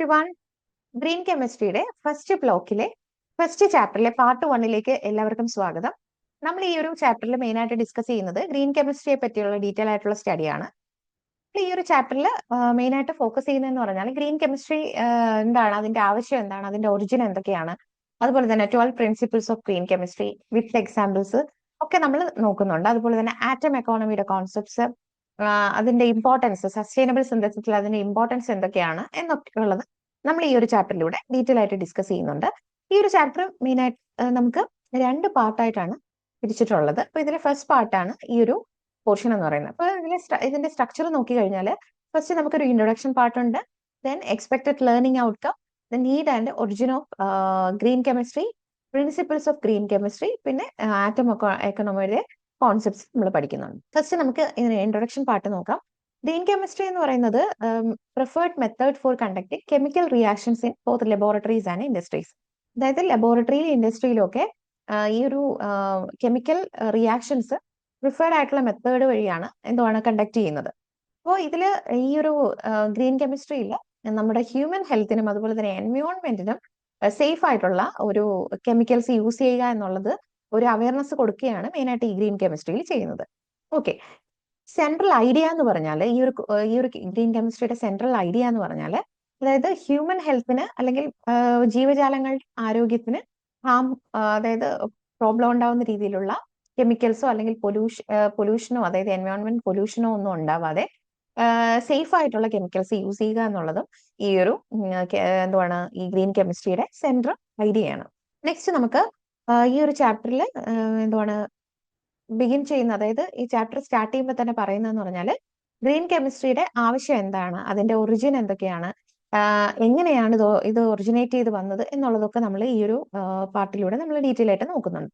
Every one green കെമിസ്ട്രിയുടെ first ബ്ലോക്കിലെ first ചാപ്റ്ററിലെ പാർട്ട് വണ്ണിലേക്ക് എല്ലാവർക്കും സ്വാഗതം. നമ്മൾ ഈ ഒരു ചാപ്റ്ററിൽ മെയിൻ ആയിട്ട് ഡിസ്കസ് ചെയ്യുന്നത് ഗ്രീൻ കെമിസ്ട്രിയെ പറ്റിയുള്ള ഡീറ്റെയിൽ ആയിട്ടുള്ള സ്റ്റഡിയാണ് ഈ ഒരു ചാപ്റ്ററിൽ മെയിൻ ആയിട്ട് ഫോക്കസ് ചെയ്യുന്നതെന്ന് പറഞ്ഞാൽ ഗ്രീൻ കെമിസ്ട്രി എന്താണ്? അതിന്റെ ആവശ്യം എന്താണ്? അതിന്റെ ഒറിജിൻ എന്തൊക്കെയാണ്? അതുപോലെ തന്നെ twelve principles of green chemistry with examples ഒക്കെ നമ്മൾ നോക്കുന്നുണ്ട്. അതുപോലെ തന്നെ ആറ്റം എക്കോണമിയുടെ കോൺസെപ്റ്റ്സ് അതിന്റെ ഇമ്പോർട്ടൻസ് സസ്റ്റൈനബിൾ സിന്തസിസിൽ അതിന്റെ ഇമ്പോർട്ടൻസ് എന്തൊക്കെയാണ് എന്നൊക്കെ ഉള്ളത് നമ്മൾ ഈ ഒരു ചാപ്റ്ററിലൂടെ ഡീറ്റെയിൽ ആയിട്ട് ഡിസ്കസ് ചെയ്യുന്നുണ്ട്. ഈ ഒരു ചാപ്റ്റർ മെയിൻ ആയിട്ട് നമുക്ക് രണ്ട് പാർട്ടായിട്ടാണ് പിരിച്ചിട്ടുള്ളത്. അപ്പൊ ഇതിലെ ഫസ്റ്റ് പാർട്ടാണ് ഈ ഒരു പോർഷൻ എന്ന് പറയുന്നത്. അപ്പൊ ഇതിലെ ഇതിന്റെ സ്ട്രക്ചർ നോക്കി കഴിഞ്ഞാൽ ഫസ്റ്റ് നമുക്കൊരു introduction പാർട്ടുണ്ട് then expected learning outcome the need and origin of green chemistry principles of green chemistry പിന്നെ ആറ്റം എക്കണോമിയുടെ കോൺസെപ്റ്റ്സ് നമ്മൾ പഠിക്കുന്നുണ്ട്. ഫസ്റ്റ് നമുക്ക് ഇൻട്രൊഡക്ഷൻ പാർട്ട് നോക്കാം. ഗ്രീൻ കെമിസ്ട്രി എന്ന് പറയുന്നത് preferred method for conducting chemical reactions in both laboratories and industries അതായത് ലബോറട്ടറിയിലും ഇൻഡസ്ട്രിയിലും ഒക്കെ ഈ ഒരു കെമിക്കൽ റിയാക്ഷൻസ് പ്രിഫേർഡ് ആയിട്ടുള്ള മെത്തേഡ് വഴിയാണ് എന്തുവാണ് കണ്ടക്ട് ചെയ്യുന്നത്. അപ്പോൾ ഇതിൽ ഈ ഒരു ഗ്രീൻ കെമിസ്ട്രിയിൽ നമ്മുടെ ഹ്യൂമൻ ഹെൽത്തിനും അതുപോലെ തന്നെ എൻവയോൺമെന്റിനും സേഫ് ആയിട്ടുള്ള ഒരു കെമിക്കൽസ് യൂസ് ചെയ്യുക എന്നുള്ളത് ഒരു അവയർനെസ് കൊടുക്കുകയാണ് മെയിനായിട്ട് ഈ ഗ്രീൻ കെമിസ്ട്രിയിൽ ചെയ്യുന്നത്. ഓക്കെ സെൻട്രൽ ഐഡിയ എന്ന് പറഞ്ഞാൽ ഈ ഒരു ഈ ഒരു ഗ്രീൻ കെമിസ്ട്രിയുടെ സെൻട്രൽ ഐഡിയ എന്ന് പറഞ്ഞാൽ അതായത് ഹ്യൂമൻ ഹെൽത്തിന് അല്ലെങ്കിൽ ജീവജാലങ്ങളുടെ ആരോഗ്യത്തിന് ഹാം അതായത് പ്രോബ്ലം ഉണ്ടാവുന്ന രീതിയിലുള്ള കെമിക്കൽസോ അല്ലെങ്കിൽ പൊല്യൂഷൻ പൊല്യൂഷനോ അതായത് എൻവയോൺമെന്റ് പൊല്യൂഷനോ ഒന്നും ഉണ്ടാവാതെ സേഫ് ആയിട്ടുള്ള കെമിക്കൽസ് യൂസ് ചെയ്യുക എന്നുള്ളതും ഈ ഒരു എന്തുവാണ് ഈ ഗ്രീൻ കെമിസ്ട്രിയുടെ സെൻട്രൽ ഐഡിയയാണ് നെക്സ്റ്റ് നമുക്ക് ഈ ഒരു ചാപ്റ്ററിൽ എന്തുവാണ് ബിഗിൻ ചെയ്യുന്ന അതായത് ഈ ചാപ്റ്റർ സ്റ്റാർട്ട് ചെയ്യുമ്പോൾ തന്നെ പറയുന്നതെന്ന് പറഞ്ഞാൽ ഗ്രീൻ കെമിസ്ട്രിയുടെ ആവശ്യം എന്താണ്? അതിന്റെ ഒറിജിൻ എന്തൊക്കെയാണ്? എങ്ങനെയാണ് ഇത് ഇത് ഒറിജിനേറ്റ് ചെയ്ത് വന്നത് എന്നുള്ളതൊക്കെ നമ്മൾ ഈ ഒരു പാർട്ടിലൂടെ നമ്മൾ ഡീറ്റെയിൽ ആയിട്ട് നോക്കുന്നുണ്ട്.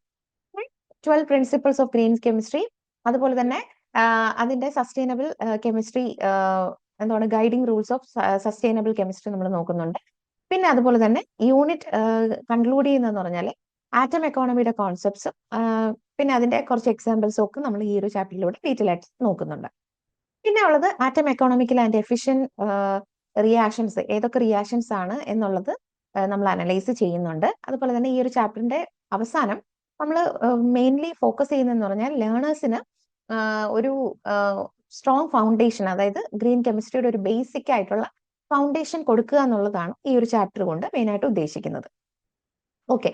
Twelve principles of green chemistry അതുപോലെ തന്നെ അതിന്റെ സസ്റ്റൈനബിൾ കെമിസ്ട്രി എന്താണ് guiding rules of sustainable chemistry നമ്മൾ നോക്കുന്നുണ്ട്. പിന്നെ അതുപോലെ തന്നെ യൂണിറ്റ് കൺക്ലൂഡ് ചെയ്യുന്നതെന്ന് പറഞ്ഞാൽ ആറ്റം എക്കോണമിയുടെ കോൺസെപ്റ്റ്സും പിന്നെ അതിന്റെ കുറച്ച് എക്സാമ്പിൾസും ഒക്കെ നമ്മൾ ഈ ഒരു ചാപ്റ്ററിലൂടെ ഡീറ്റെയിൽ ആയിട്ട് നോക്കുന്നുണ്ട്. പിന്നെ ഉള്ളത് atom economical and efficient reactions ഏതൊക്കെ റിയാക്ഷൻസ് ആണ് എന്നുള്ളത് നമ്മൾ അനലൈസ് ചെയ്യുന്നുണ്ട്. അതുപോലെ തന്നെ ഈ ഒരു ചാപ്റ്ററിന്റെ അവസാനം നമ്മൾ മെയിൻലി ഫോക്കസ് ചെയ്യുന്നതെന്ന് പറഞ്ഞാൽ ലേണേഴ്സിന് ഒരു സ്ട്രോങ് ഫൗണ്ടേഷൻ അതായത് ഗ്രീൻ കെമിസ്ട്രിയുടെ ഒരു ബേസിക് ആയിട്ടുള്ള ഫൗണ്ടേഷൻ കൊടുക്കുക എന്നുള്ളതാണ് ഈ ഒരു ചാപ്റ്റർ കൊണ്ട് മെയിൻ ആയിട്ട് ഉദ്ദേശിക്കുന്നത്. Okay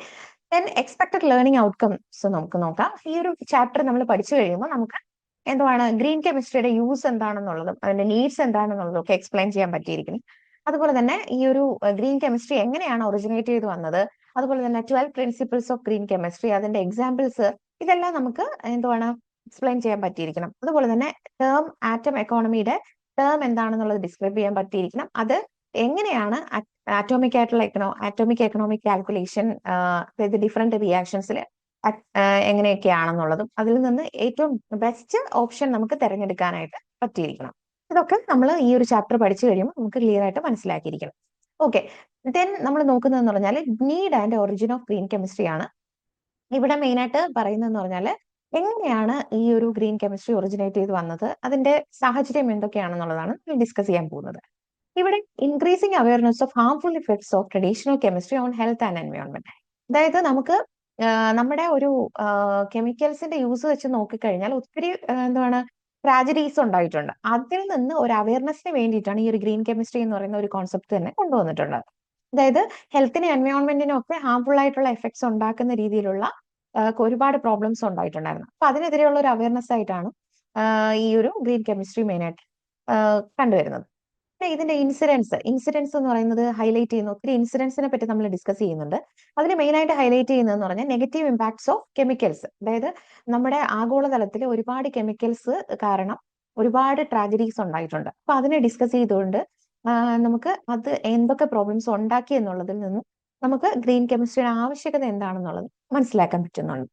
then expected learning outcomes നമുക്ക് നോക്കാം. ഈ ഒരു ചാപ്റ്റർ നമ്മൾ പഠിച്ചു കഴിയുമ്പോൾ നമുക്ക് എന്തുവാണ്? ഗ്രീൻ കെമിസ്ട്രിയുടെ യൂസ് എന്താണെന്നുള്ളതും അതിന്റെ നീഡ്സ് എന്താണെന്നുള്ളതും ഒക്കെ എക്സ്പ്ലെയിൻ ചെയ്യാൻ പറ്റിയിരിക്കുന്നു. അതുപോലെ തന്നെ ഈ ഒരു ഗ്രീൻ കെമിസ്ട്രി എങ്ങനെയാണ് ഒറിജിനേറ്റ് ചെയ്ത് വന്നത്? അതുപോലെ തന്നെ twelve principles of green chemistry അതിന്റെ എക്സാമ്പിൾസ് ഇതെല്ലാം നമുക്ക് എന്തുവാണ്? എക്സ്പ്ലെയിൻ ചെയ്യാൻ പറ്റിയിരിക്കണം. അതുപോലെ തന്നെ ടേം ആറ്റം എക്കോണമിയുടെ ടേം എന്താണെന്നുള്ളത് ഡിസ്ക്രൈബ് ചെയ്യാൻ പറ്റിയിരിക്കണം. അത് എങ്ങനെയാണ് ആറ്റോമിക് ആയിട്ടുള്ള എക്കണോ ആറ്റോമിക് എക്കണോമിക് കാൽക്കുലേഷൻ അതായത് ഡിഫറെന്റ് റിയാക്ഷൻസിൽ എങ്ങനെയൊക്കെയാണെന്നുള്ളതും അതിൽ നിന്ന് ഏറ്റവും ബെസ്റ്റ് ഓപ്ഷൻ നമുക്ക് തിരഞ്ഞെടുക്കാനായിട്ട് പറ്റിയിരിക്കണം. ഇതൊക്കെ നമ്മൾ ഈ ഒരു ചാപ്റ്റർ പഠിച്ചു കഴിയുമ്പോൾ നമുക്ക് ക്ലിയർ ആയിട്ട് മനസ്സിലാക്കിയിരിക്കണം. ഓക്കെ ദെൻ നമ്മൾ നോക്കുന്നതെന്ന് പറഞ്ഞാൽ need and origin of green chemistry ആണ്. ഇവിടെ മെയിൻ ആയിട്ട് പറയുന്നതെന്ന് പറഞ്ഞാൽ എങ്ങനെയാണ് ഈ ഒരു ഗ്രീൻ കെമിസ്ട്രി ഒറിജിനേറ്റ് ചെയ്ത് വന്നത്? അതിന്റെ സാഹചര്യം എന്തൊക്കെയാണെന്നുള്ളതാണ് ഡിസ്കസ് ചെയ്യാൻ പോകുന്നത്. ഇവിടെ increasing awareness of harmful effects of traditional chemistry on health and environment അതായത് നമുക്ക് നമ്മുടെ ഒരു കെമിക്കൽസിന്റെ യൂസ് വെച്ച് നോക്കിക്കഴിഞ്ഞാൽ ഒത്തിരി എന്താണ് ട്രാജഡീസ് ഉണ്ടായിട്ടുണ്ട്. അതിൽ നിന്ന് ഒരു അവയർനെസ്സിന് വേണ്ടിയിട്ടാണ് ഈ ഒരു ഗ്രീൻ കെമിസ്ട്രി എന്ന് പറയുന്ന ഒരു കോൺസെപ്റ്റ് തന്നെ കൊണ്ടുവന്നിട്ടുണ്ട് അതായത് ഹെൽത്തിനും എൻവയോൺമെന്റിനും ഒക്കെ ഹാർംഫുൾ ആയിട്ടുള്ള എഫക്ട്സ് ഉണ്ടാക്കുന്ന രീതിയിലുള്ള ഒരുപാട് പ്രോബ്ലംസ് ഉണ്ടായിട്ടുണ്ടായിരുന്നു. അപ്പൊ അതിനെതിരെയുള്ള ഒരു അവയർനെസ് ആയിട്ടാണ് ഈ ഒരു ഗ്രീൻ കെമിസ്ട്രി മെയിൻ ആയിട്ട് കണ്ടുവരുന്നത്. ഇതിന്റെ ഇൻസിഡൻസ് ഇൻസിഡൻസ് എന്ന് പറയുന്നത് ഹൈലൈറ്റ് ചെയ്യുന്ന. ഒത്തിരി ഇൻസിഡൻസിനെ പറ്റി നമ്മൾ ഡിസ്കസ് ചെയ്യുന്നുണ്ട്. അതിൽ മെയിൻ ആയിട്ട് ഹൈലൈറ്റ് ചെയ്യുന്നതെന്ന് പറഞ്ഞാൽ നെഗറ്റീവ് ഇമ്പാക്ട്സ് ഓഫ് കെമിക്കൽസ് അതായത് നമ്മുടെ ആഗോളതലത്തിൽ ഒരുപാട് കെമിക്കൽസ് കാരണം ഒരുപാട് ട്രാജഡീസ് ഉണ്ടായിട്ടുണ്ട്. അപ്പൊ അതിനെ ഡിസ്കസ് ചെയ്തുകൊണ്ട് നമുക്ക് അത് എന്തൊക്കെ പ്രോബ്ലംസ് ഉണ്ടാക്കി എന്നുള്ളതിൽ നിന്നും നമുക്ക് ഗ്രീൻ കെമിസ്ട്രിയുടെ ആവശ്യകത എന്താണെന്നുള്ളത് മനസ്സിലാക്കാൻ പറ്റുന്നുണ്ട്.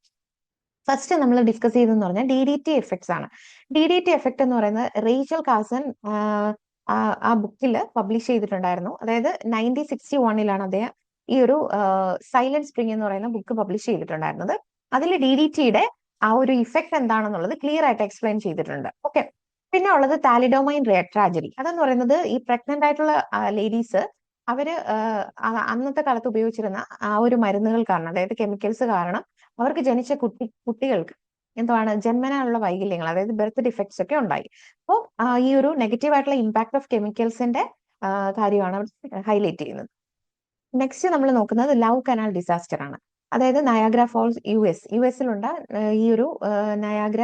ഫസ്റ്റ് നമ്മൾ ഡിസ്കസ് ചെയ്തെന്ന് പറഞ്ഞാൽ ഡി ഡി ടി എഫക്ട്സ് ആണ്. ഡി ഡി ടി എഫക്ട് എന്ന് പറയുന്നത് റേച്ചൽ കാസൻ ആ ബുക്കിൽ പബ്ലിഷ് ചെയ്തിട്ടുണ്ടായിരുന്നു. അതായത് നയന്റീൻ സിക്സ്റ്റി വണ്ണിലാണ് അദ്ദേഹം ഈ ഒരു സൈലന്റ് സ്പ്രിംഗ് എന്ന് പറയുന്ന ബുക്ക് പബ്ലിഷ് ചെയ്തിട്ടുണ്ടായിരുന്നത്. അതിൽ ഡി ഡി ടിയുടെ ആ ഒരു ഇഫക്റ്റ് എന്താണെന്നുള്ളത് ക്ലിയർ ആയിട്ട് എക്സ്പ്ലെയിൻ ചെയ്തിട്ടുണ്ട്. ഓക്കെ. പിന്നെ ഉള്ളത് താലിഡോമൈൻ ട്രാജഡി. അതെന്ന് പറയുന്നത് ഈ പ്രഗ്നന്റ് ആയിട്ടുള്ള ലേഡീസ് അവർ അന്നത്തെ കാലത്ത് ഉപയോഗിച്ചിരുന്ന ആ ഒരു മരുന്നുകൾ കാരണം അതായത് കെമിക്കൽസ് കാരണം അവർക്ക് ജനിച്ച കുട്ടി കുട്ടികൾക്ക് എന്താണ് ജന്മനായുള്ള വൈകല്യങ്ങൾ അതായത് ബർത്ത് ഡിഫക്ട്സ് ഒക്കെ ഉണ്ടായി. അപ്പോൾ ഈ ഒരു നെഗറ്റീവ് ആയിട്ടുള്ള ഇമ്പാക്ട് ഓഫ് കെമിക്കൽസിന്റെ കാര്യമാണ് ഹൈലൈറ്റ് ചെയ്യുന്നത്. നെക്സ്റ്റ് നമ്മൾ നോക്കുന്നത് ലവ് കനാൽ ഡിസാസ്റ്റർ ആണ്. അതായത് Niagara falls U S U എസിലുണ്ട ഈ ഒരു നയാഗ്ര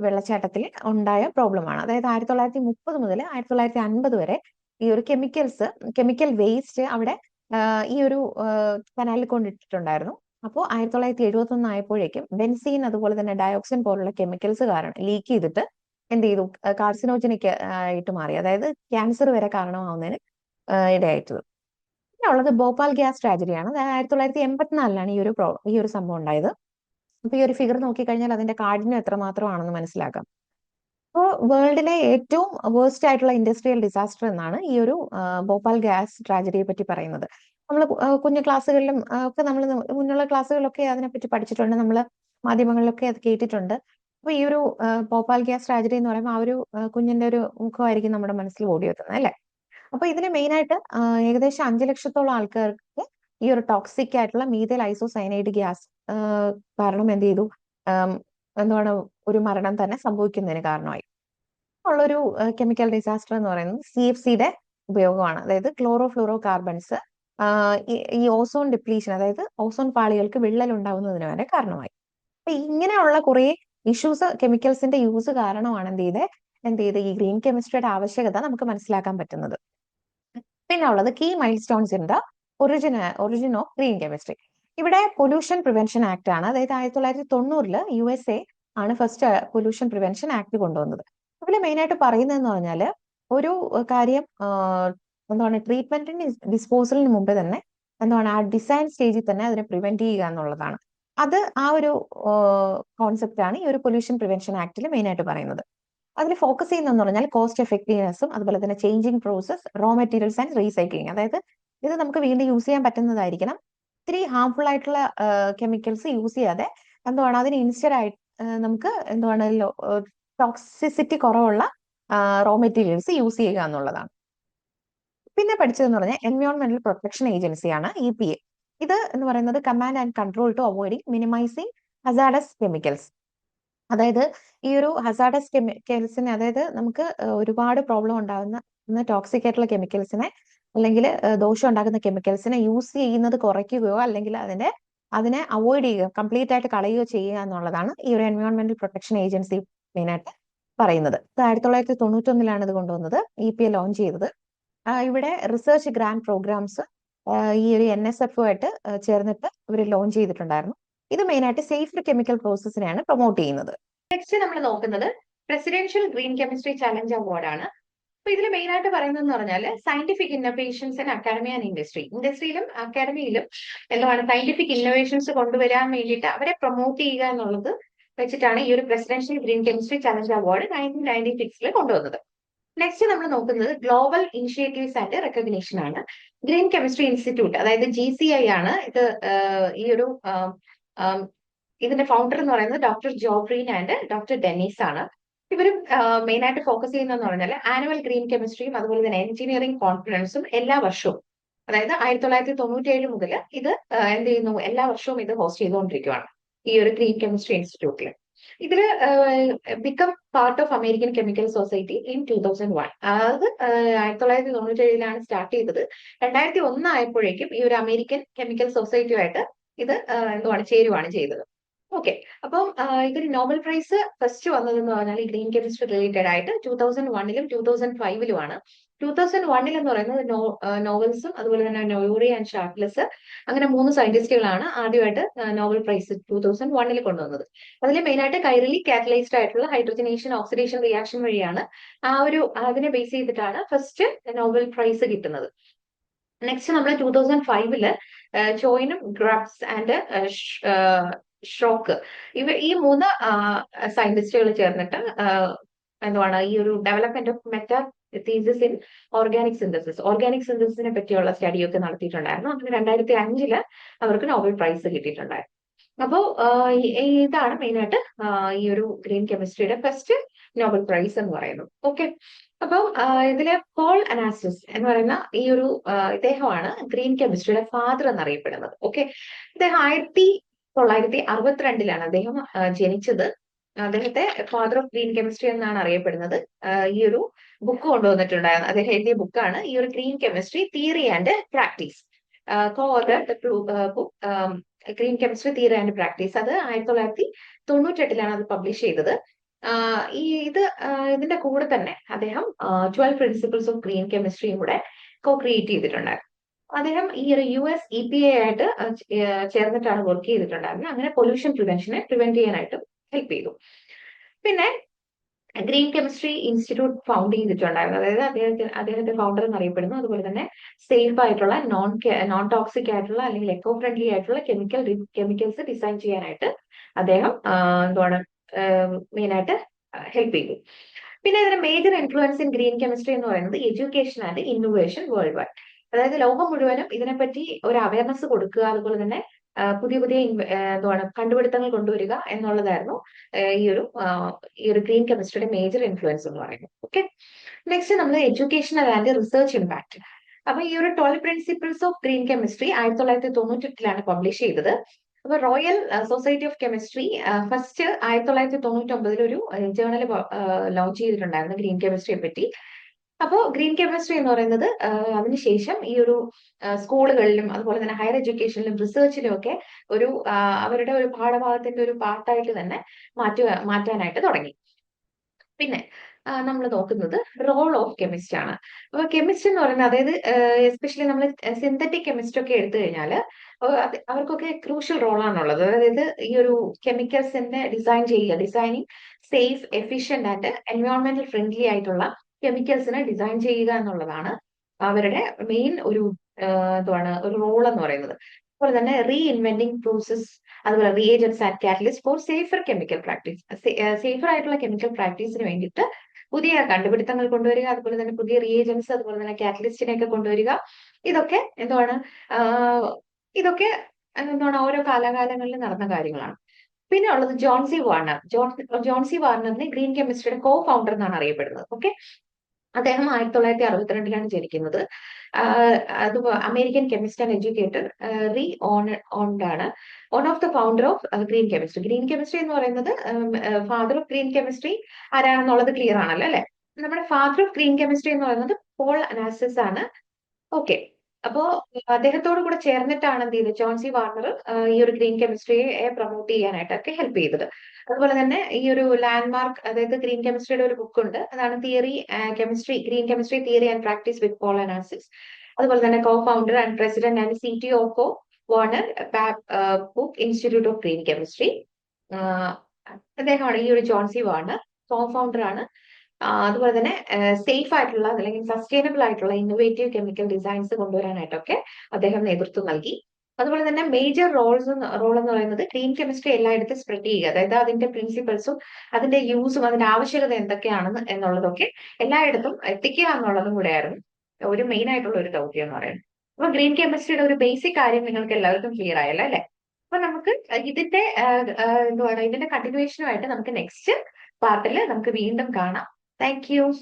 വെള്ളച്ചാട്ടത്തിൽ ഉണ്ടായ പ്രോബ്ലം ആണ്. അതായത് ആയിരത്തി തൊള്ളായിരത്തി മുപ്പത് മുതൽ ആയിരത്തി തൊള്ളായിരത്തി അൻപത് വരെ ഈ ഒരു കെമിക്കൽസ് കെമിക്കൽ വേസ്റ്റ് അവിടെ ഈ ഒരു കനാലിൽ കൊണ്ടിട്ടിട്ടുണ്ടായിരുന്നു. അപ്പോൾ ആയിരത്തി തൊള്ളായിരത്തി എഴുപത്തി ഒന്ന് ആയപ്പോഴേക്കും ബെൻസീൻ അതുപോലെ തന്നെ ഡയോക്സിൻ പോലുള്ള കെമിക്കൽസ് കാരണം ലീക്ക് ചെയ്തിട്ട് എന്ത് ചെയ്തു? കാർസിനോജനിക് ആയിട്ട് മാറി. അതായത് ക്യാൻസർ വരെ കാരണമാവുന്നതിന് ഇടയായിട്ടത്. പിന്നെ ഉള്ളത് ഭോപ്പാൽ ഗ്യാസ് ട്രാജഡിയാണ് ആയിരത്തി തൊള്ളായിരത്തി എൺപത്തിനാലിലാണ് ഈ ഒരു ഈ ഒരു സംഭവം ഉണ്ടായത്. അപ്പൊ ഈ ഒരു ഫിഗർ നോക്കിക്കഴിഞ്ഞാൽ അതിന്റെ കാഠിന്യം എത്രമാത്രമാണെന്ന് മനസ്സിലാക്കാം. അപ്പോൾ വേൾഡിലെ ഏറ്റവും വേഴ്സ്റ്റ് ആയിട്ടുള്ള ഇൻഡസ്ട്രിയൽ ഡിസാസ്റ്റർ എന്നാണ് ഈ ഒരു ഭോപ്പാൽ ഗ്യാസ് ട്രാജഡിയെ പറ്റി പറയുന്നത്. നമ്മൾ കുഞ്ഞു ക്ലാസ്സുകളിലും ഒക്കെ നമ്മൾ മുന്നുള്ള ക്ലാസ്സുകളിലൊക്കെ അതിനെപ്പറ്റി പഠിച്ചിട്ടുണ്ട്. നമ്മൾ മാധ്യമങ്ങളിലൊക്കെ അത് കേട്ടിട്ടുണ്ട്. അപ്പൊ ഈ ഒരു ഭോപ്പാൽ ഗ്യാസ് ട്രാജഡി എന്ന് പറയുമ്പോൾ ആ ഒരു കുഞ്ഞിന്റെ ഒരു മുഖമായിരിക്കും നമ്മുടെ മനസ്സിൽ ഓടിയെത്തുന്നത് അല്ലെ? അപ്പൊ ഇതിന് മെയിൻ ആയിട്ട് ഏകദേശം അഞ്ചു ലക്ഷത്തോളം ആൾക്കാർക്ക് ഈ ഒരു ടോക്സിക് ആയിട്ടുള്ള മീതൽ ഐസോസൈനൈഡ് ഗ്യാസ് കാരണം എന്ത് ചെയ്തു? എന്താണ് ഒരു മരണം തന്നെ സംഭവിക്കുന്നതിന് കാരണമായി. ഉള്ളൊരു കെമിക്കൽ ഡിസാസ്റ്റർ എന്ന് പറയുന്നത് സി എഫ് സിയുടെ ഉപയോഗമാണ്. അതായത് ക്ലോറോ ഫ്ലൂറോ കാർബൺസ് ഈ ഓസോൺ ഡിപ്ലീഷൻ അതായത് ഓസോൺ പാളികൾക്ക് വിള്ളൽ ഉണ്ടാവുന്നതിന് വരെ കാരണമായി. അപ്പൊ ഇങ്ങനെയുള്ള കുറെ ഇഷ്യൂസ് കെമിക്കൽസിന്റെ യൂസ് കാരണമാണ് എന്ത് ചെയ്ത് എന്ത് ചെയ്ത് ഈ ഗ്രീൻ കെമിസ്ട്രിയുടെ ആവശ്യകത നമുക്ക് മനസ്സിലാക്കാൻ പറ്റുന്നത്. പിന്നെ ഉള്ളത് key milestones in the origin origin of green chemistry ഇവിടെ പൊല്യൂഷൻ പ്രിവെൻഷൻ ആക്ട് ആണ്. അതായത് ആയിരത്തി തൊള്ളായിരത്തി തൊണ്ണൂറിൽ യു എസ് എ ആണ് ഫസ്റ്റ് പൊല്യൂഷൻ പ്രിവെൻഷൻ ആക്ട് കൊണ്ടുവന്നത്. അതിൽ മെയിൻ ആയിട്ട് പറയുന്നതെന്ന് പറഞ്ഞാൽ ഒരു കാര്യം എന്താണ് ട്രീറ്റ്മെന്റിന് ഡിസ്പോസലിന് മുമ്പ് തന്നെ എന്താണ് ആ ഡിസൈൻ സ്റ്റേജിൽ തന്നെ അതിനെ പ്രിവെന്റ് ചെയ്യുക എന്നുള്ളതാണ്. അത് ആ ഒരു കോൺസെപ്റ്റ് ആണ് ഈ ഒരു പൊല്യൂഷൻ പ്രിവെൻഷൻ ആക്ടിൽ മെയിൻ ആയിട്ട് പറയുന്നത്. അതിൽ ഫോക്കസ് ചെയ്യുന്നതെന്ന് പറഞ്ഞാൽ കോസ്റ്റ് എഫക്റ്റീവ്നെസ്സും അതുപോലെ തന്നെ changing process raw materials and recycling അതായത് ഇത് നമുക്ക് വീണ്ടും യൂസ് ചെയ്യാൻ പറ്റുന്നതായിരിക്കണം. ഇത്തിരി ഹാംഫുൾ ആയിട്ടുള്ള കെമിക്കൽസ് യൂസ് ചെയ്യാതെ എന്തുവാണ് അതിന് ഇൻസ്റ്റഡ് ആയിട്ട് നമുക്ക് എന്തുവാണ് ടോക്സിസിറ്റി കുറവുള്ള റോ മെറ്റീരിയൽസ് യൂസ് ചെയ്യുക എന്നുള്ളതാണ്. പിന്നെ പഠിച്ചതെന്ന് പറഞ്ഞാൽ എൻവയോൺമെന്റൽ പ്രൊട്ടക്ഷൻ ഏജൻസിയാണ് ഇ പി എ ഇത് എന്ന് പറയുന്നത് command and control to avoiding minimising hazardous chemicals അതായത് ഈ ഒരു ഹസാഡസ് കെമിക്കൽസിനെ അതായത് നമുക്ക് ഒരുപാട് പ്രോബ്ലം ഉണ്ടാകുന്ന ടോക്സിക് ആയിട്ടുള്ള കെമിക്കൽസിനെ അല്ലെങ്കിൽ ദോഷം ഉണ്ടാക്കുന്ന കെമിക്കൽസിനെ യൂസ് ചെയ്യുന്നത് കുറയ്ക്കുകയോ അല്ലെങ്കിൽ അതിന്റെ അതിനെ അവോയ്ഡ് ചെയ്യുക കംപ്ലീറ്റ് ആയിട്ട് കളയുകയോ ചെയ്യുക എന്നുള്ളതാണ് ഈ ഒരു എൻവയോൺമെന്റൽ പ്രൊട്ടക്ഷൻ ഏജൻസി മെയിനായിട്ട് പറയുന്നത്. ഇത് ആയിരത്തി തൊള്ളായിരത്തി തൊണ്ണൂറ്റൊന്നിലാണ് ഇത് കൊണ്ടുവന്നത് ഇ പി എ ലോഞ്ച് ചെയ്തത്. ഇവിടെ റിസർച്ച് ഗ്രാൻഡ് പ്രോഗ്രാംസ് ഈ ഒരു എൻ എസ് എഫ് ആയിട്ട് ചേർന്നിട്ട് ഇവർ ലോഞ്ച് ചെയ്തിട്ടുണ്ടായിരുന്നു. ഇത് മെയിനായിട്ട് സേഫ് കെമിക്കൽ പ്രോസസ്സിനെയാണ് പ്രൊമോട്ട് ചെയ്യുന്നത്. നെക്സ്റ്റ് നമ്മൾ നോക്കുന്നത് presidential green chemistry challenge award ആണ് അപ്പൊ ഇതിൽ മെയിൻ ആയിട്ട് പറയുന്നതെന്ന് പറഞ്ഞാൽ scientific innovations in academy and industry ഇൻഡസ്ട്രിയിലും അക്കാഡമിയിലും എന്താണ് സയന്റിഫിക് ഇന്നോവേഷൻസ് കൊണ്ടുവരാൻ വേണ്ടിയിട്ട് അവരെ പ്രൊമോട്ട് ചെയ്യുക എന്നുള്ളത് വെച്ചിട്ടാണ് ഈ ഒരു presidential green chemistry challenge award nineteen ninety സിക്സിൽ കൊണ്ടുവന്നത്. നെക്സ്റ്റ് നമ്മൾ നോക്കുന്നത് ഗ്ലോബൽ ഇനിഷ്യേറ്റീവ്സ് ആൻഡ് റെക്കഗ്നീഷൻ ആണ്. ഗ്രീൻ കെമിസ്ട്രി ഇൻസ്റ്റിറ്റ്യൂട്ട് അതായത് ജി സി ഐ ആണ് ഇത് ഈ ഒരു ഇതിന്റെ ഫൗണ്ടർ എന്ന് പറയുന്നത് doctor Joe Breen and doctor Dennis ആണ്. ഇവരും മെയിൻ ആയിട്ട് ഫോക്കസ് ചെയ്യുന്നതെന്ന് പറഞ്ഞാൽ ആനുവൽ ഗ്രീൻ കെമിസ്ട്രിയും അതുപോലെ തന്നെ എഞ്ചിനീയറിംഗ് കോൺഫിഡൻസും എല്ലാ വർഷവും. അതായത് ആയിരത്തി തൊള്ളായിരത്തി തൊണ്ണൂറ്റി ഏഴ് മുതൽ ഇത് എന്ത് ചെയ്യുന്നു? എല്ലാ വർഷവും ഇത് ഹോസ്റ്റ് ചെയ്തുകൊണ്ടിരിക്കുകയാണ് ഈ ഒരു ഗ്രീൻ കെമിസ്ട്രി ഇൻസ്റ്റിറ്റ്യൂട്ടിൽ ഇതിൽ become part of American chemical society in two thousand one അതായത് ആയിരത്തി തൊള്ളായിരത്തി തൊണ്ണൂറ്റി ഏഴിലാണ് സ്റ്റാർട്ട് ചെയ്തത്. രണ്ടായിരത്തി ഒന്ന് ആയപ്പോഴേക്കും ഈ ഒരു അമേരിക്കൻ കെമിക്കൽ സൊസൈറ്റിയുമായിട്ട് ഇത് എന്തുവാണ് ചേരുവാണ് ചെയ്തത്. ഓക്കെ അപ്പം ഇതിന് നോബൽ പ്രൈസ് ഫസ്റ്റ് വന്നതെന്ന് പറഞ്ഞാൽ ഈ ഗ്രീൻ കെമിസ്ട്രി റിലേറ്റഡ് ആയിട്ട് ടൂ തൗസൻഡ് വണ്ണിലും ടൂ തൗസൻഡ് ഫൈവിലുമാണ് ടൂ തൗസൻഡ് വണ്ണിൽ എന്ന് പറയുന്നത് നോവൽസും അതുപോലെ തന്നെ നോയൂറി ആൻഡ് ഷാർട്ട്ലെസ് അങ്ങനെ മൂന്ന് സയന്റിസ്റ്റുകളാണ് ആദ്യമായിട്ട് നോബൽ പ്രൈസ് ടൂ തൗസൻഡ് വണ്ണിൽ കൊണ്ടുവന്നത്. അതിൽ മെയിനായിട്ട് കൈറലി കാറ്റലൈസ്ഡ് ആയിട്ടുള്ള ഹൈഡ്രജനേഷൻ ഓക്സിഡേഷൻ റിയാക്ഷൻ വഴിയാണ് ആ ഒരു അതിനെ ബേസ് ചെയ്തിട്ടാണ് ഫസ്റ്റ് നോബൽ പ്രൈസ് കിട്ടുന്നത്. നെക്സ്റ്റ് നമ്മൾ ടൂ തൗസൻഡ് ഫൈവിൽ ചോയിനും ഗ്രബ്സ് ആൻഡ് ഷോക്ക്. ഇവ ഈ മൂന്ന് സയന്റിസ്റ്റുകൾ ചേർന്നിട്ട് എന്താണ് ഈ ഒരു development of metathesis in organic synthesis. Organic സിന്തസിസിനെ പറ്റിയുള്ള സ്റ്റഡിയൊക്കെ നടത്തിയിട്ടുണ്ടായിരുന്നു. അങ്ങനെ രണ്ടായിരത്തി അഞ്ചിൽ അവർക്ക് നോബൽ പ്രൈസ് കിട്ടിയിട്ടുണ്ടായിരുന്നു. അപ്പോൾ ഇതാണ് മെയിനായിട്ട് ഈ ഒരു ഗ്രീൻ കെമിസ്ട്രിയുടെ ഫസ്റ്റ് നോബൽ പ്രൈസ് എന്ന് പറയുന്നത്. ഓക്കെ? അപ്പം ഇതിലെ പോൾ അനാസിസ് എന്ന് പറയുന്ന ഈ ഒരു ഇദ്ദേഹമാണ് ഗ്രീൻ കെമിസ്ട്രിയുടെ ഫാദർ എന്നറിയപ്പെടുന്നത്. ഓക്കെ? ഇദ്ദേഹം ആയിരത്തി തൊള്ളായിരത്തി അറുപത്തിരണ്ടിലാണ് അദ്ദേഹം ജനിച്ചത്. അദ്ദേഹത്തെ ഫാദർ ഓഫ് ഗ്രീൻ കെമിസ്ട്രി എന്നാണ് അറിയപ്പെടുന്നത്. ഈ ഒരു ബുക്ക് കൊണ്ടുവന്നിട്ടുണ്ടായിരുന്നു. അദ്ദേഹം എഴുതിയ ബുക്കാണ് ഈ ഒരു green chemistry theory and practice green chemistry theory and practice അത് ആയിരത്തി തൊള്ളായിരത്തി തൊണ്ണൂറ്റെട്ടിലാണ് അത് പബ്ലിഷ് ചെയ്തത്. ഈ ഇത് ഇതിന്റെ കൂടെ തന്നെ അദ്ദേഹം ട്വൽവ് പ്രിൻസിപ്പിൾസ് ഓഫ് ഗ്രീൻ കെമിസ്ട്രിയും കൂടെ കോ ക്രിയേറ്റ് ചെയ്തിട്ടുണ്ടായിരുന്നു. അദ്ദേഹം ഈ ഒരു U S E P A ആയിട്ട് ചേർന്നിട്ടാണ് വർക്ക് ചെയ്തിട്ടുണ്ടായിരുന്നത്. അങ്ങനെ പൊല്യൂഷൻ പ്രിവെൻഷനെ പ്രിവെന്റ് ചെയ്യാനായിട്ട് ഹെൽപ്പ് ചെയ്തു. പിന്നെ ഗ്രീൻ കെമിസ്ട്രി ഇൻസ്റ്റിറ്റ്യൂട്ട് ഫൗണ്ട് ചെയ്തിട്ടുണ്ടായിരുന്നു. അതായത് അദ്ദേഹത്തിന് അദ്ദേഹത്തെ ഫൗണ്ടർ എന്നറിയപ്പെടുന്നു. അതുപോലെ തന്നെ സേഫ് ആയിട്ടുള്ള നോൺ നോൺ ടോക്സിക് ആയിട്ടുള്ള അല്ലെങ്കിൽ എക്കോ ഫ്രണ്ട്ലി ആയിട്ടുള്ള കെമിക്കൽ കെമിക്കൽസ് ഡിസൈൻ ചെയ്യാനായിട്ട് അദ്ദേഹം എന്താണ് മെയിനായിട്ട് ഹെൽപ്പ് ചെയ്തു. പിന്നെ ഇതിന്റെ major influence in green chemistry എന്ന് പറയുന്നത് education and innovation worldwide അതായത് ലോകം മുഴുവനും ഇതിനെപ്പറ്റി ഒരു അവയർനെസ് കൊടുക്കുക അതുപോലെ തന്നെ പുതിയ പുതിയ എന്താണ് കണ്ടുപിടുത്തങ്ങൾ കൊണ്ടുവരിക എന്നുള്ളതായിരുന്നു ഈ ഒരു ഈ ഒരു ഗ്രീൻ കെമിസ്ട്രിയുടെ മേജർ ഇൻഫ്ലുവൻസ് എന്ന് പറയുന്നത്. ഓക്കെ നെക്സ്റ്റ് നമ്മൾ എഡ്യൂക്കേഷണൽ ആൻഡ് റിസർച്ച് ഇമ്പാക്ട് അപ്പൊ ഈ ഒരു twelve principles of green chemistry ആയിരത്തി തൊള്ളായിരത്തി തൊണ്ണൂറ്റെട്ടിലാണ് പബ്ലിഷ് ചെയ്തത്. അപ്പൊ Royal Society of Chemistry first ആയിരത്തി തൊള്ളായിരത്തി തൊണ്ണൂറ്റി ഒമ്പതിൽ ഒരു ജേണൽ ലോഞ്ച് ചെയ്തിട്ടുണ്ടായിരുന്നു ഗ്രീൻ കെമിസ്ട്രിയെ പറ്റി. അപ്പോൾ ഗ്രീൻ കെമിസ്ട്രി എന്ന് പറയുന്നത് അതിനുശേഷം ഈ ഒരു സ്കൂളുകളിലും അതുപോലെ തന്നെ ഹയർ എഡ്യൂക്കേഷനിലും റിസർച്ചിലും ഒക്കെ ഒരു അവരുടെ ഒരു പാഠഭാഗത്തിന്റെ ഒരു പാർട്ടായിട്ട് തന്നെ മാറ്റുക മാറ്റാനായിട്ട് തുടങ്ങി. പിന്നെ നമ്മൾ നോക്കുന്നത് റോൾ ഓഫ് കെമിസ്ട്രി ആണ്. അപ്പൊ കെമിസ്റ്റ് എന്ന് പറയുന്നത് അതായത് എസ്പെഷ്യലി നമ്മൾ സിന്തറ്റിക് കെമിസ്ട്രി ഒക്കെ എടുത്തു കഴിഞ്ഞാൽ അവർക്കൊക്കെ ക്രൂഷ്യൽ റോൾ റോളാണുള്ളത് അതായത് ഈ ഒരു കെമിക്കൽസിന്റെ ഡിസൈൻ ചെയ്യുക ഡിസൈനിങ് സേഫ് എഫിഷ്യന്റ് ആൻഡ് എൻവയോൺമെന്റൽ ഫ്രണ്ട്ലി ആയിട്ടുള്ള കെമിക്കൽസിനെ ഡിസൈൻ ചെയ്യുക എന്നുള്ളതാണ് അവരുടെ മെയിൻ ഒരു എന്താണ് ഒരു റോൾ എന്ന് പറയുന്നത്. അതുപോലെ തന്നെ റീ ഇൻവെന്റിംഗ് പ്രോസസ് അതുപോലെ reagents and catalyst for safer chemical practice safer ആയിട്ടുള്ള കെമിക്കൽ പ്രാക്ടീസിന് വേണ്ടിയിട്ട് പുതിയ കണ്ടുപിടുത്തങ്ങൾ കൊണ്ടുവരിക അതുപോലെ തന്നെ പുതിയ റിയേജൻസ് അതുപോലെ തന്നെ കാറ്റലിസ്റ്റിനെ ഒക്കെ കൊണ്ടുവരിക. ഇതൊക്കെ എന്താണ് ഇതൊക്കെ എന്താണ് ഓരോ കാലാകാലങ്ങളിൽ നടന്ന കാര്യങ്ങളാണ്. പിന്നെ ഉള്ളത് John C Warner. John John C വാർണറിനെ green കെമിസ്ട്രിയുടെ കോ ഫൗണ്ടർ എന്നാണ് അറിയപ്പെടുന്നത്. ഓക്കെ അദ്ദേഹം ആയിരത്തി തൊള്ളായിരത്തി അറുപത്തിരണ്ടിലാണ് ജനിക്കുന്നത് അത് American chemist and educator renowned ഓൺഡാണ് one of the founder of green chemistry green chemistry എന്ന് പറയുന്നത് ഫാദർ ഓഫ് ഗ്രീൻ കെമിസ്ട്രി ആരാണെന്നുള്ളത് ക്ലിയർ ആണല്ലോ അല്ലെ? നമ്മുടെ ഫാദർ ഓഫ് ഗ്രീൻ കെമിസ്ട്രി എന്ന് പറയുന്നത് പോൾ അനാസിസ് ആണ്. ഓക്കെ അപ്പോ അദ്ദേഹത്തോട് കൂടെ ചേർന്നിട്ടാണ് എന്ത് ചെയ്തത്? ജോൺസി വാർണർ ഈ ഒരു ഗ്രീൻ കെമിസ്ട്രിയെ പ്രൊമോട്ട് ചെയ്യാനായിട്ടൊക്കെ ഹെൽപ്പ് ചെയ്തത്. അതുപോലെ തന്നെ ഈ ഒരു ലാൻഡ്മാർക്ക് അതായത് ഗ്രീൻ കെമിസ്ട്രിയുടെ ഒരു ബുക്ക് ഉണ്ട്. അതാണ് theory chemistry green chemistry theory and practice with Paul Anastas അതുപോലെ തന്നെ co founder and president and C T of Warner book institute of green chemistry അദ്ദേഹമാണ് ഈ ഒരു ജോൺസി വാർണർ കോ ഫൗണ്ടർ ആണ്. അതുപോലെ തന്നെ സേഫ് ആയിട്ടുള്ള അല്ലെങ്കിൽ സസ്റ്റൈനബിൾ ആയിട്ടുള്ള ഇന്നോവേറ്റീവ് കെമിക്കൽ ഡിസൈൻസ് കൊണ്ടുവരാനായിട്ടൊക്കെ അദ്ദേഹം നേതൃത്വം നൽകി. അതുപോലെ തന്നെ മേജർ റോൾസ് റോൾ എന്ന് പറയുന്നത് ഗ്രീൻ കെമിസ്ട്രി എല്ലായിടത്തും സ്പ്രെഡ് ചെയ്യുക. അതായത് അതിന്റെ പ്രിൻസിപ്പൾസും അതിന്റെ യൂസും അതിന്റെ ആവശ്യകത എന്തൊക്കെയാണെന്ന് എന്നുള്ളതൊക്കെ എല്ലായിടത്തും എത്തിക്കുക എന്നുള്ളതും കൂടെയായിരുന്നു. ഒരു മെയിൻ ആയിട്ടുള്ള ഒരു ദൗത്യം എന്ന് പറയുന്നത്. അപ്പൊ ഗ്രീൻ കെമിസ്ട്രിയുടെ ഒരു ബേസിക് കാര്യം നിങ്ങൾക്ക് എല്ലാവർക്കും ക്ലിയർ ആയല്ലോ അല്ലെ? അപ്പൊ നമുക്ക് ഇതിന്റെ എന്തുവാണ് ഇതിന്റെ കണ്ടിന്യൂഷനുമായിട്ട് നമുക്ക് നെക്സ്റ്റ് പാർട്ടിൽ നമുക്ക് വീണ്ടും കാണാം. Thank you.